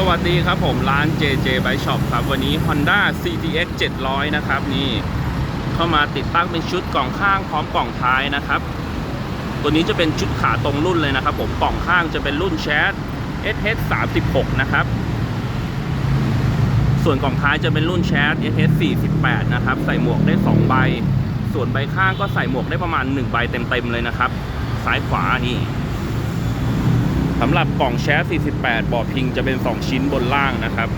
สวัสดีครับผมร้าน JJ Bike Shop ครับ วันนี้ Honda CTX 700 นะครับ นี่เข้ามาติดตั้งเป็นชุดกล่องข้างพร้อมกล่องท้ายนะครับ ตัวนี้จะเป็นชุดขาตรงรุ่นเลยนะครับ ผมกล่องข้างจะเป็นรุ่นแชท SH 36นะครับ ส่วนกล่องท้ายจะเป็นรุ่นแชท SH 48นะครับ ใส่หมวกได้ 2 ใบ ส่วนใบข้างก็ใส่หมวกได้ประมาณ 1 ใบเต็มๆเลยนะครับ ซ้ายขวานี่ สำหรับกล่องแชร์48 บ่อพิงจะเป็น 2 ชิ้นบนล่างนะครับ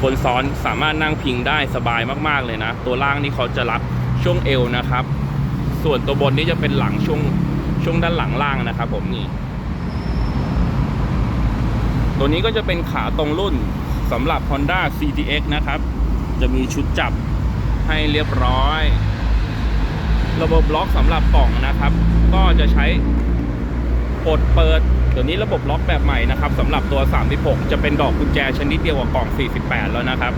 คนซ้อนสามารถนั่งพิงได้สบายมากๆเลยนะ ตัวล่างนี่เขาจะรับช่วงเอวนะครับ ส่วนตัวบนนี่จะเป็นหลังช่วงช่วงด้านหลังล่างนะครับ ผมนี่ ตัวนี้ก็จะเป็นขาตรงรุ่นสำหรับ Honda CTX นะครับ จะมีชุดจับให้เรียบร้อย ระบบล็อกสำหรับกล่องนะครับ ก็จะใช้กดเปิด เดี๋ยวนี้ระบบล็อกแบบใหม่นะครับสำหรับตัว 36 จะเป็นดอกกุญแจชนิดเดียวกับกล่อง 48 แล้วนะครับ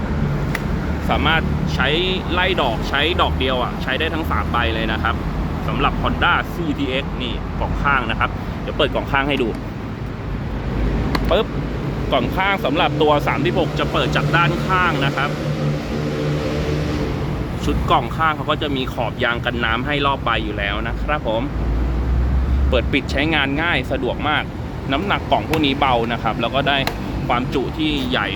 สามารถใช้ไล่ดอกใช้ดอกเดียวอะใช้ได้ทั้ง3ใบเลยนะครับสำหรับ Honda CTX นี่กล่องข้างนะครับ เดี๋ยวเปิดกล่องข้างให้ดูปึ๊บกล่องข้างสำหรับตัว 36 จะเปิดจากด้านข้างนะครับ ชุดกล่องข้างเขาก็จะมีขอบยางกันน้ำให้รอบใบอยู่แล้วนะครับผมเปิดปิดใช้งานง่ายสะดวกมาก น้ำหนักกล่องพวกนี้เบานะครับ แล้วก็ได้ความจุที่ใหญ่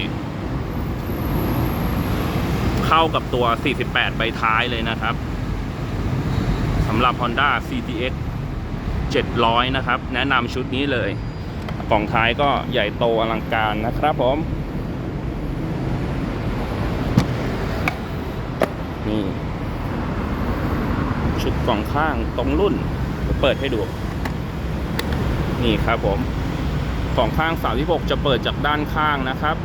เข้ากับตัว 48 ใบท้ายเลยนะครับสำหรับ Honda CTX 700 นะครับ แนะนำชุดนี้เลย กล่องท้ายก็ใหญ่โตอลังการนะครับผม นี่ชุดกล่องข้างตรงรุ่นเดี๋ยวเปิดให้ดู นี่ครับผม ของข้าง 36 จะเปิดจากด้านข้างนะครับ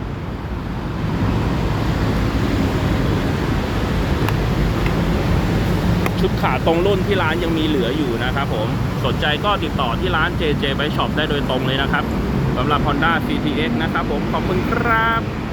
ชุดขาตรงรุ่นที่ร้านยังมีเหลืออยู่นะครับผม สนใจก็ติดต่อที่ร้าน JJ Bike Shop ได้โดยตรงเลยนะครับสำหรับ Honda CTX นะครับผม ขอบคุณครับ